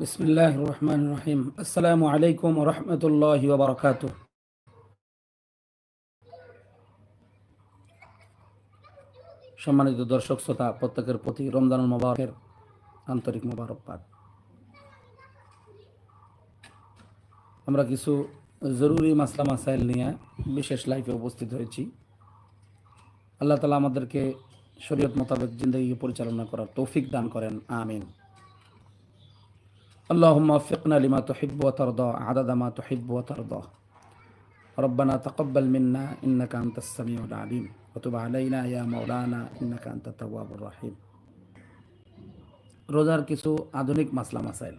বিসমিল্লাহ রহমান রহিম আসসালামু আলাইকুম রহমতুল্লাহ বারকাত সম্মানিত দর্শক, শ্রোতা, প্রত্যেকের প্রতি রমজান মোবারকের আন্তরিক মোবারকবাদ। আমরা কিছু জরুরি মাসলা, মাসাইল নিয়ে বিশেষ লাইফে উপস্থিত হয়েছি। আল্লাহ তালা আমাদেরকে শরীয়ত মোতাবেক জিন্দগি পরিচালনা করার তৌফিক দান করেন। আমিন। اللهم وفقنا لما تحب وترضى عدد ما تحب وترضى ربنا تقبل منا إنك أنت السميع العليم وتب علينا يا مولانا إنك أنت التواب الرحيم রোজার কিছু আধুনিক মাসলা মাসাইল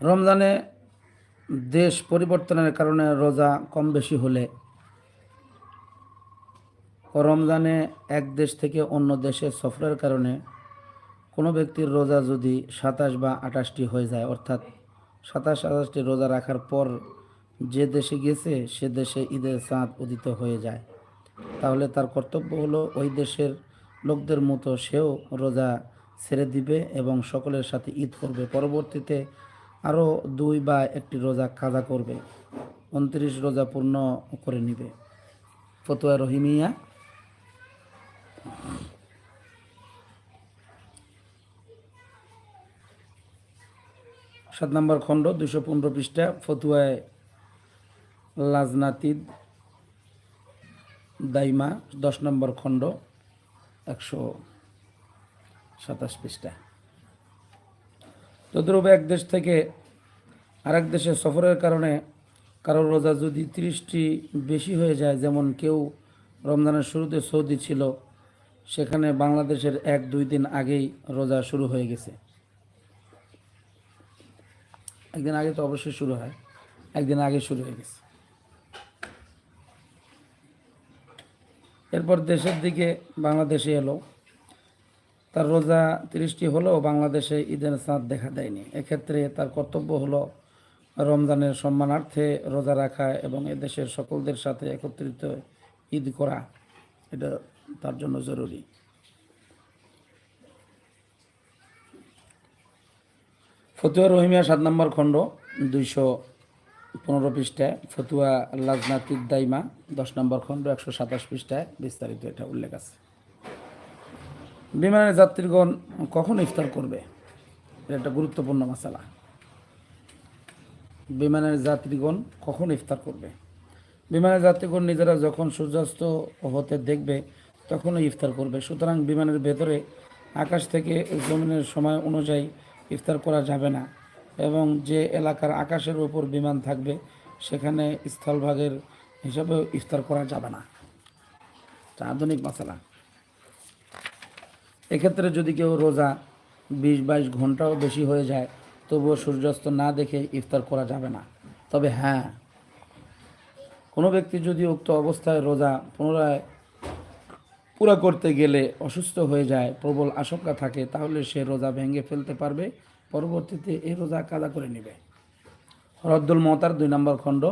রমজানে দেশ পরিবর্তনের কারণে রোজা কম বেশি হলে রমজানে এক দেশ থেকে অন্য দেশে সফরের কারণে কোনো ব্যক্তির রোজা যদি সাতাশ বা আঠাশটি হয়ে যায়, অর্থাৎ সাতাশ, আঠাশটি রোজা রাখার পর যে দেশে গেছে সে দেশে ঈদের চাঁদ উদিত হয়ে যায়। তাহলে তার কর্তব্য হলো ওই দেশের লোকদের মতো সেও রোজা ছেড়ে দিবে এবং সকলের সাথে ঈদ করবে। পরবর্তীতে আরও দুই বা একটি রোজা কাজা করবে, উনত্রিশ রোজা পূর্ণ করে নিবে। ফতুয়া রহিমিয়া। সাত নম্বর খণ্ড দুশো পনেরো পৃষ্ঠা, ফতুয়ায় লাজনাতিদ, দাইমা, দশ নম্বর খণ্ড, একশো সাতাশ পৃষ্ঠা। তদ্রূপ এক দেশ থেকে আরেক দেশে সফরের কারণে কারোর রোজা যদি তিরিশটি বেশি হয়ে যায়, যেমন কেউ রমজানের শুরুতে সৌদি ছিল, সেখানে বাংলাদেশের এক, দুই দিন আগেই রোজা শুরু হয়ে গেছে। একদিন আগে তো অবশ্যই শুরু হয়, একদিন আগে শুরু হয়ে গেছে। এরপর দেশের দিকে বাংলাদেশে এলো। তার রোজা তিরিশটি হলেও বাংলাদেশে ঈদের চাঁদ দেখা দেয়নি। এক্ষেত্রে তার কর্তব্য হলো রমজানের সম্মানার্থে রোজা রাখা এবং এদেশের সকলদের সাথে একত্রিত ঈদ করা। এটা তার জন্য জরুরি। ফতুয়া রহিমিয়া সাত নম্বর খণ্ড, দুইশো পনেরো পৃষ্ঠায়। ফতুয়া লাজনাতিদ দাইমা দশ নম্বর খণ্ড, একশো সাতাশ পৃষ্ঠায় বিস্তারিত এটা উল্লেখ আছে। বিমানের যাত্রীগণ কখন ইফতার করবে? এটা একটা গুরুত্বপূর্ণ মশালা বিমানের যাত্রীগণ কখন ইফতার করবে? বিমানের যাত্রীগণ নিজেরা যখন সূর্যাস্ত হতে দেখবে, তখনই ইফতার করবে। সুতরাং বিমানের ভেতরে আকাশ থেকে জমিনের সময় অনুযায়ী ইফতার করা যাবে না এবং যে এলাকার আকাশের উপর বিমান থাকবে, সেখানে স্থলভাগের হিসাবেও ইফতার করা যাবে না। আধুনিক মশালা এক্ষেত্রে যদি কেউ রোজা বিশ বাইশ ঘন্টাও বেশি হয়ে যায়, তবুও সূর্যাস্ত না দেখে ইফতার করা যাবে না। তবে হ্যাঁ কোনো ব্যক্তি যদি উক্ত অবস্থায় রোজা পুনরায় পুরা করতে গেলে অসুস্থ হয়ে যায়, প্রবল আশঙ্কা থাকে, তাহলে সে রোজা ভেঙে ফেলতে পারবে। পরবর্তীতে এই রোজা কাদা করে নেবে। হরদ্দুল মতার দুই নম্বর খণ্ড,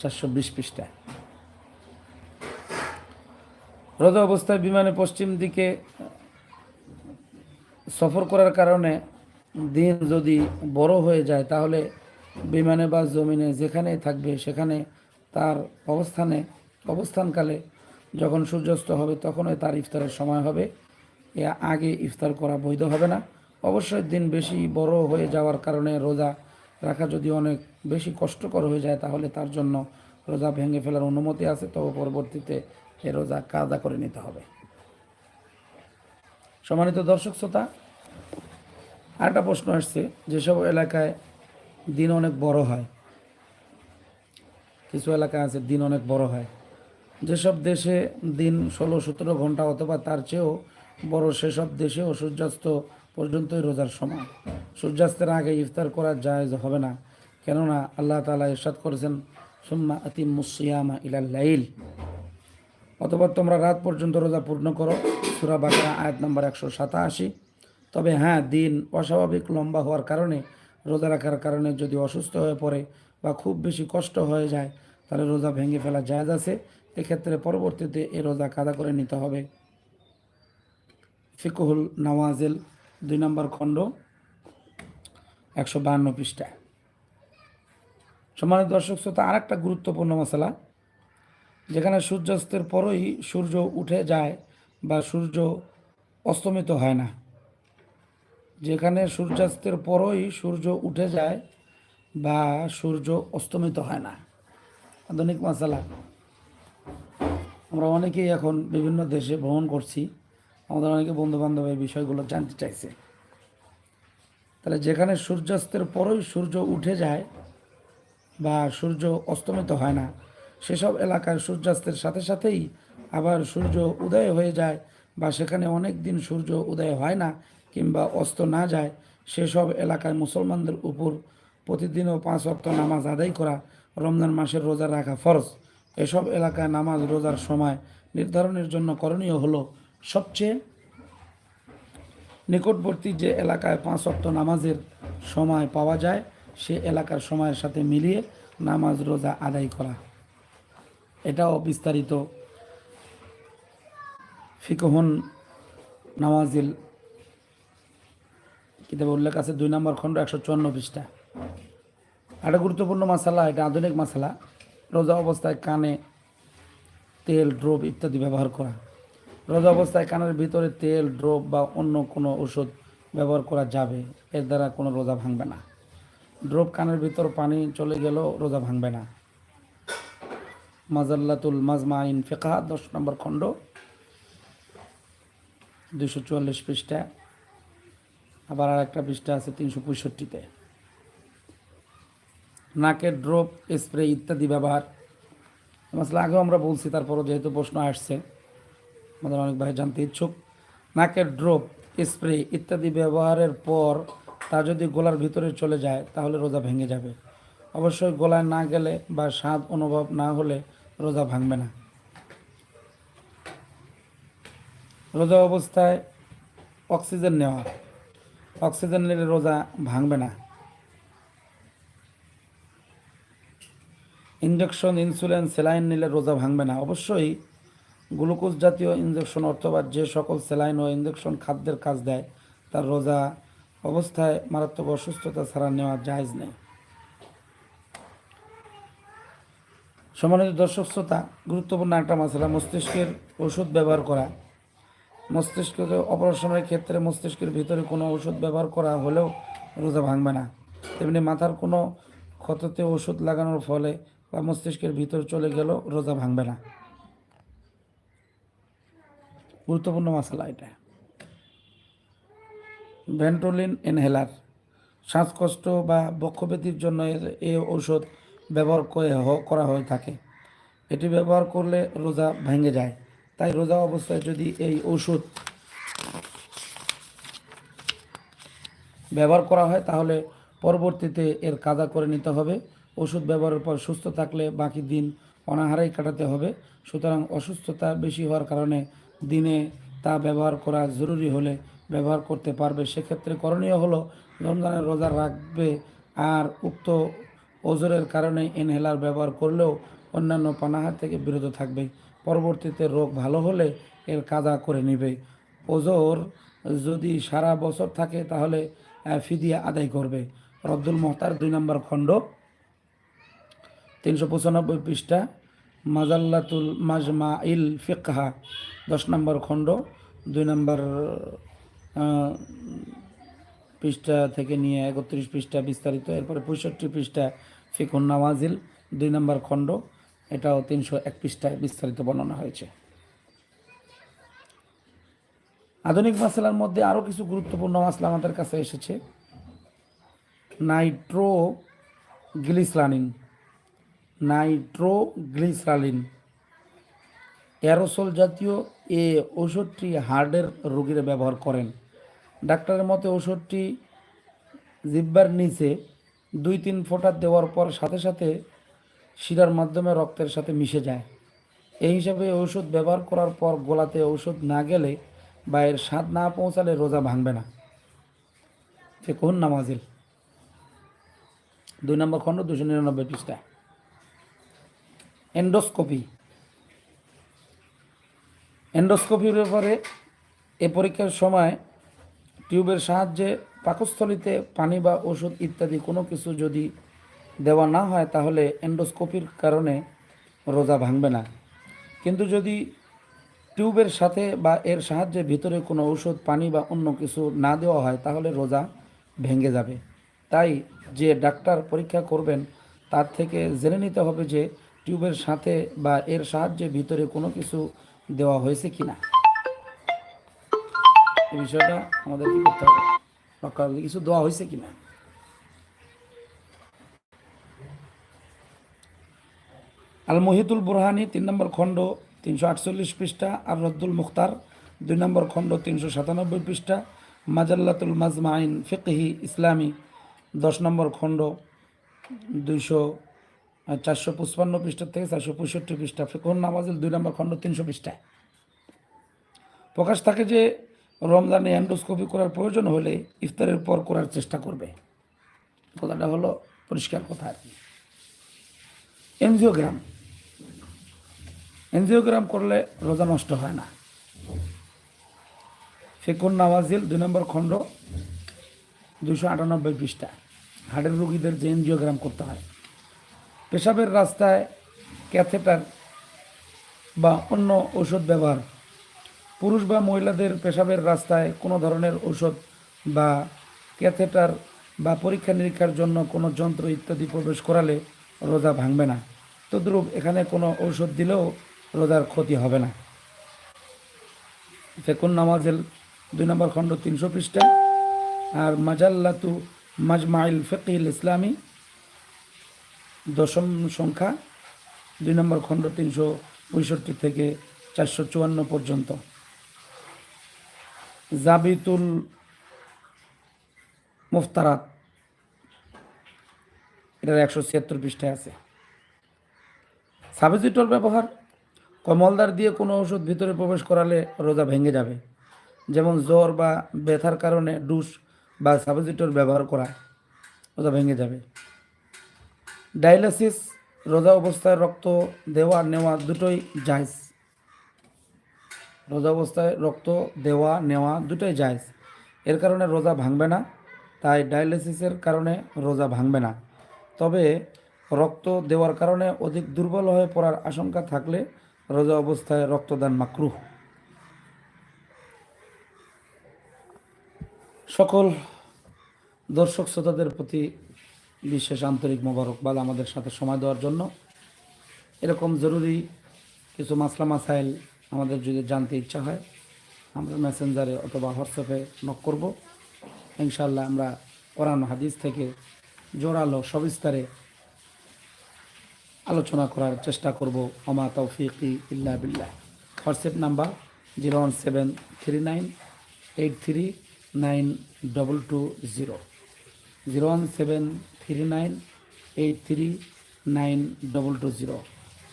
চারশো বিশ পৃষ্ঠায় রোজা অবস্থায় বিমানে পশ্চিম দিকে সফর করার কারণে দিন যদি বড় হয়ে যায়, তাহলে বিমানে বা জমিনে যেখানেই থাকবে, সেখানে তার অবস্থানে, অবস্থানকালে যখন সূর্যাস্ত হবে, তখনই তার ইফতারের সময় হবে। এ আগে ইফতার করা বৈধ হবে না। অবশ্যই দিন বেশি বড় হয়ে যাওয়ার কারণে রোজা রাখা যদি অনেক বেশি কষ্টকর হয়ে যায়, তাহলে তার জন্য রোজা ভেঙে ফেলার অনুমতি আছে। তবে পরবর্তীতে এ রোজা কাদা করে নিতে হবে। সম্মানিত দর্শক শ্রোতা, আরেকটা প্রশ্ন আসছে, যেসব এলাকায় দিন অনেক বড় হয়, কিছু এলাকা আছে দিন অনেক বড় হয়, যেসব দেশে দিন ষোলো সতেরো ঘণ্টা অথবা তার চেয়েও বড়, সেসব দেশেও সূর্যাস্ত পর্যন্তই রোজার সময়। সূর্যাস্তের আগে ইফতার করা জায়েজ হবে না। কেননা আল্লাহ তালা ইরশাদ করেছেন, সুম্মা আতিম মুসিয়ামা ইলাল্লাইল। অথবা তোমরা রাত পর্যন্ত রোজা পূর্ণ করো। সুরা বাকরা, আয়াত নম্বর একশো সাতাশি। তবে হ্যাঁ দিন অস্বাভাবিক লম্বা হওয়ার কারণে, রোজা রাখার কারণে যদি অসুস্থ হয়ে পড়ে বা খুব বেশি কষ্ট হয়ে যায়, তাহলে রোজা ভেঙে ফেলা জায়জ আছে। এক্ষেত্রে পরবর্তীতে এ রোজা কাদা করে নিতে হবে। ফিকুহুল নওয়াজেল, দুই নম্বর খণ্ড, একশো বাহান্ন পৃষ্ঠা সম্মানিত দর্শক, শ্রোতা আর একটা গুরুত্বপূর্ণ মশলা। যেখানে সূর্যাস্তের পরই সূর্য উঠে যায় বা সূর্য অস্তমিত হয় না। যেখানে সূর্যাস্তের পরই সূর্য উঠে যায় বা সূর্য অস্তমিত হয় না। আধুনিক মশালা আমরা অনেকেই এখন বিভিন্ন দেশে ভ্রমণ করছি। আমাদের অনেকে বন্ধু বান্ধব এই বিষয়গুলো জানতে চাইছে। তাহলে যেখানে সূর্যাস্তের পরই সূর্য উঠে যায় বা সূর্য অস্তমিত হয় না সেসব এলাকায় সূর্যাস্তের সাথে সাথেই আবার সূর্য উদয় হয়ে যায় বা সেখানে অনেক দিন সূর্য উদয় হয় না কিংবা অস্ত না যায়, সেসব এলাকায় মুসলমানদের উপর প্রতিদিনও পাঁচ অক্ত নামাজ আদায় করা, রমজান মাসের রোজা রাখা ফরজ। এসব এলাকায় নামাজ রোজার সময় নির্ধারণের জন্য করণীয় হলো সবচেয়ে নিকটবর্তী যে এলাকায় পাঁচ অক্ত নামাজের সময় পাওয়া যায়, সে এলাকার সময়ের সাথে মিলিয়ে নামাজ রোজা আদায় করা। এটাও বিস্তারিত। ফিকহন নামাজিল কিতাবে উল্লেখ আছে, দুই নম্বর খণ্ড একশো চুয়ান্ন পৃষ্ঠা। একটা গুরুত্বপূর্ণ মশালা এটা আধুনিক মশালা রোজা অবস্থায় কানে তেল ড্রপ ইত্যাদি ব্যবহার করা। রোজা অবস্থায় কানের ভিতরে তেল ড্রপ বা অন্য কোনো ওষুধ ব্যবহার করা যাবে, এর দ্বারা কোনো রোজা ভাঙবে না। ড্রপ কানের ভিতর পানি চলে গেলেও রোজা ভাঙবে না। মাজাল্লাতুল মাজমা ইন ফেকা, দশ নম্বর খণ্ড দুশো চুয়াল্লিশ পৃষ্ঠা। আবার আর একটা পৃষ্ঠা আছে তিনশো পঁয়ষট্টিতে। নাকের ড্রপ, স্প্রে ইত্যাদি ব্যবহার। মশলা আগেও আমরা বলছি, তারপরও যেহেতু প্রশ্ন আসছে, আমাদের অনেক ভাই জানতে ইচ্ছুক। নাকের ড্রপ, স্প্রে ইত্যাদি ব্যবহারের পর তা যদি গলার ভিতরে চলে যায়, তাহলে রোজা ভেঙে যাবে। অবশ্যই গলায় না গেলে বা স্বাদ অনুভব না হলে রোজা ভাঙবে না। রোজা অবস্থায় অক্সিজেন নেওয়া, অক্সিজেন নিলে রোজা ভাঙবে না। ইঞ্জেকশন ইনসুলিন, স্যালাইন নিলে রোজা ভাঙবে না। অবশ্যই গ্লুকোজ জাতীয় ইঞ্জেকশন অথবা যে সকল স্যালাইন ও ইঞ্জেকশন খাদ্যের কাজ দেয়, তার রোজা অবস্থায় মারাত্মক অসুস্থতা ছাড়া নেওয়া জায়জ নেই। সম্মানিত দর্শক শ্রোতা, গুরুত্বপূর্ণ একটা মশলা, মস্তিষ্কের ওষুধ ব্যবহার করা। মস্তিষ্ককে অপারেশনের ক্ষেত্রে মস্তিষ্কের ভিতরে কোনো ওষুধ ব্যবহার করা হলেও রোজা ভাঙবে না। তেমনি মাথার কোনো ক্ষততে ওষুধ লাগানোর ফলে বা মস্তিষ্কের ভিতরে চলে গেল রোজা ভাঙবে না। গুরুত্বপূর্ণ মশলা এটা। ভেন্টোলিন ইনহেলার, শ্বাসকষ্ট বা বক্ষব্যাধির জন্য এই ঔষধ ব্যবহার করে করা হয়ে থাকে। এটি ব্যবহার করলে রোজা ভেঙে যায়। তাই রোজা অবস্থায় যদি এই ওষুধ ব্যবহার করা হয়, তাহলে পরবর্তীতে এর কাদা করে নিতে হবে। ওষুধ ব্যবহারের পর সুস্থ থাকলে বাকি দিন অনাহারেই কাটাতে হবে। সুতরাং অসুস্থতা বেশি হওয়ার কারণে দিনে তা ব্যবহার করা জরুরি হলে ব্যবহার করতে পারবে। সেক্ষেত্রে করণীয় হলো রমজানের রোজা রাখবে আর উক্ত ওজোরের কারণে ইনহেলার ব্যবহার করলেও অন্যান্য পানাহার থেকে বিরত থাকবে। পরবর্তীতে রোগ ভালো হলে এর কাদা করে নেবে। ওজোর যদি সারা বছর থাকে তাহলে ফিদিয়া আদায় করবে। রব্দুল মোহতার দুই নম্বর খণ্ড, তিনশো পঁচানব্বই পৃষ্ঠা, মাজাল্লাতুল মাজমা ইল ফিকহা, দশ নম্বর খণ্ড, দুই নম্বর পৃষ্ঠা থেকে নিয়ে একত্রিশ পৃষ্ঠা বিস্তারিত, এরপরে পঁয়ষট্টি পৃষ্ঠা ফিকুন নাওয়াজিল, দুই নম্বর খণ্ড, এটাও তিনশো এক পৃষ্ঠায় বিস্তারিত বর্ণনা হয়েছে। আধুনিক মশলার মধ্যে আরও কিছু গুরুত্বপূর্ণ মশলা আমাদের কাছে এসেছে। নাইট্রো গ্লিসলানিন নাইট্রোগ্লিসারিন অ্যারোসল জাতীয় এ ওষুধটি হার্টের রোগীরা ব্যবহার করেন। ডাক্তারের মতে ওষুধটি জিব্বার নিচে দুই তিন ফোঁটা দেওয়ার পর সাথে সাথে শিরার মাধ্যমে রক্তের সাথে মিশে যায়। এই হিসাবে ঔষধ ব্যবহার করার পর গোলাতে ঔষধ না গেলে বা এর স্বাদ না পৌঁছালে রোজা ভাঙবে না। সে কোন নামাজিল। দুই নম্বর খণ্ড দুশো নিরানব্বই পৃষ্ঠা। এন্ডোস্কোপি। এন্ডোস্কোপির ব্যাপারে এ পরীক্ষার সময় টিউবের সাহায্যে পাকস্থলিতে পানি বা ওষুধ ইত্যাদি কোনো কিছু যদি দেওয়া না হয়, তাহলে এন্ডোস্কোপির কারণে রোজা ভাঙবে না। কিন্তু যদি টিউবের সাথে বা এর সাহায্যে ভিতরে কোনো ঔষধ পানি বা অন্য কিছু না দেওয়া হয়, তাহলে রোজা ভেঙে যাবে। তাই যে ডাক্তার পরীক্ষা করবেন, তার থেকে জেনে নিতে হবে যে টিউবের সাথে বা এর সাহায্যে ভিতরে কোনো কিছু দেওয়া হয়েছে কি না এই বিষয়টা আমাদের কি করতে হবে। রক্ষা করতে কিছু দেওয়া হয়েছে কি না আল মহিদুল বুরহানি তিন নম্বর খণ্ড তিনশো আটচল্লিশ পৃষ্ঠা আর রদ্দুল মুখতার দুই নম্বর খণ্ড তিনশো সাতানব্বই পৃষ্ঠা, মাজাল্লাতুল মাজমাইন ফিকহি ইসলামী দশ নম্বর খণ্ড দুইশো চারশো পঁচপান্ন পৃষ্ঠা থেকে চারশো পঁয়ষট্টি পৃষ্ঠা, ফিকহুন নামাজুল দুই নম্বর খণ্ড তিনশো পৃষ্ঠায়। প্রকাশ থাকে যে রমজানে অ্যান্ডোস্কোপি করার প্রয়োজন হলে ইফতারের পর করার চেষ্টা করবে। কথাটা হলো পরিষ্কার কথা আর কি। এনজিওগ্রাম। এনজিওগ্রাম করলে রোজা নষ্ট হয় না। ফেকুন নাওয়াজিল দুই নম্বর খণ্ড দুশো আটানব্বই পৃষ্ঠা। হার্টের রোগীদের যে এনজিওগ্রাম করতে হয়। পেশাবের রাস্তায় ক্যাথেটার বা অন্য ঔষধ ব্যবহার পুরুষ বা মহিলাদের পেশাবের রাস্তায় কোনো ধরনের ঔষধ বা ক্যাথেটার বা পরীক্ষা নিরীক্ষার জন্য কোনো যন্ত্র ইত্যাদি প্রবেশ করালে রোজা ভাঙবে না। তদ্রূপ এখানে কোনো ঔষধ দিলেও রোজার ক্ষতি হবে না। ফেকুন নামাজেল দুই নম্বর খণ্ড তিনশো পৃষ্ঠা আর মাজাল্লাতু মাজমাইল ফেকিল ইসলামী দশম সংখ্যা দুই নম্বর খণ্ড তিনশো পঁয়ষট্টি থেকে চারশো চুয়ান্ন পর্যন্ত। জাবিতুল মুফতারাত। এটার একশো ছিয়াত্তর পৃষ্ঠায় আছে। সাবেজিটল ব্যবহার, কমলদার দিয়ে কোনো ওষুধ ভিতরে প্রবেশ করালে রোজা ভেঙে যাবে। যেমন জ্বর বা ব্যথার কারণে ডুস বা সাবেজিটল ব্যবহার করা রোজা ভেঙে যাবে। ডায়ালিসিস, রোজা অবস্থায় রক্ত দেওয়া নেওয়া দুটোই জায়জ। রোজা অবস্থায় রক্ত দেওয়া, নেওয়া দুটোই জায়জ। এর কারণে রোজা ভাঙবে না, তাই ডায়ালিসিসের কারণে রোজা ভাঙবে না। তবে রক্ত দেওয়ার কারণে অধিক দুর্বল হয়ে পড়ার আশঙ্কা থাকলে রোজা অবস্থায় রক্তদান মাকরুহ। সকল দর্শক শ্রোতাদের প্রতি বিশেষ আন্তরিক মোবারকবাদ আমাদের সাথে সময় দেওয়ার জন্য। এরকম জরুরি কিছু মাসলা মাসাইল আমাদের যদি জানতে ইচ্ছা হয়, আমরা মেসেঞ্জারে অথবা হোয়াটসঅ্যাপে নক করব। ইনশাল্লাহ আমরা কোরআন হাদিস থেকে জোরালো, সবিস্তারে আলোচনা করার চেষ্টা করব। অমা তৌফিকি ইল্লা বিল্লাহ। WhatsApp number zero one seven three nine eight three nine double two zero. Zero one seven three nine eight three nine double two zero.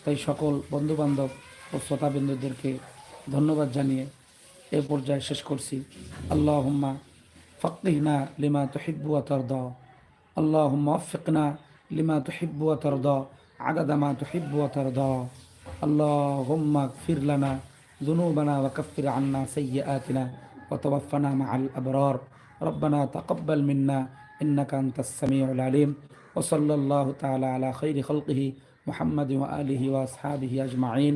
তাই সকল বন্ধুবান্ধব ও শ্রোতাবিন্দুদেরকে ধন্যবাদ জানিয়ে এ পর্যায়ে শেষ করছি আল্লাহ হুম্মা ফকরিহনা লিমা তহিব্বু তরদ আল্লাহ হুম্মা ফিকনা লিমা তহিব্বু তরদ عدد ما تحب وترضى اللهم اغفر لنا ذنوبنا وكفر عنا سيئاتنا وتوفنا مع الأبرار ربنا تقبل منا إنك أنت السميع العليم وصلى الله تعالى على خير خلقه محمد وآله وأصحابه أجمعين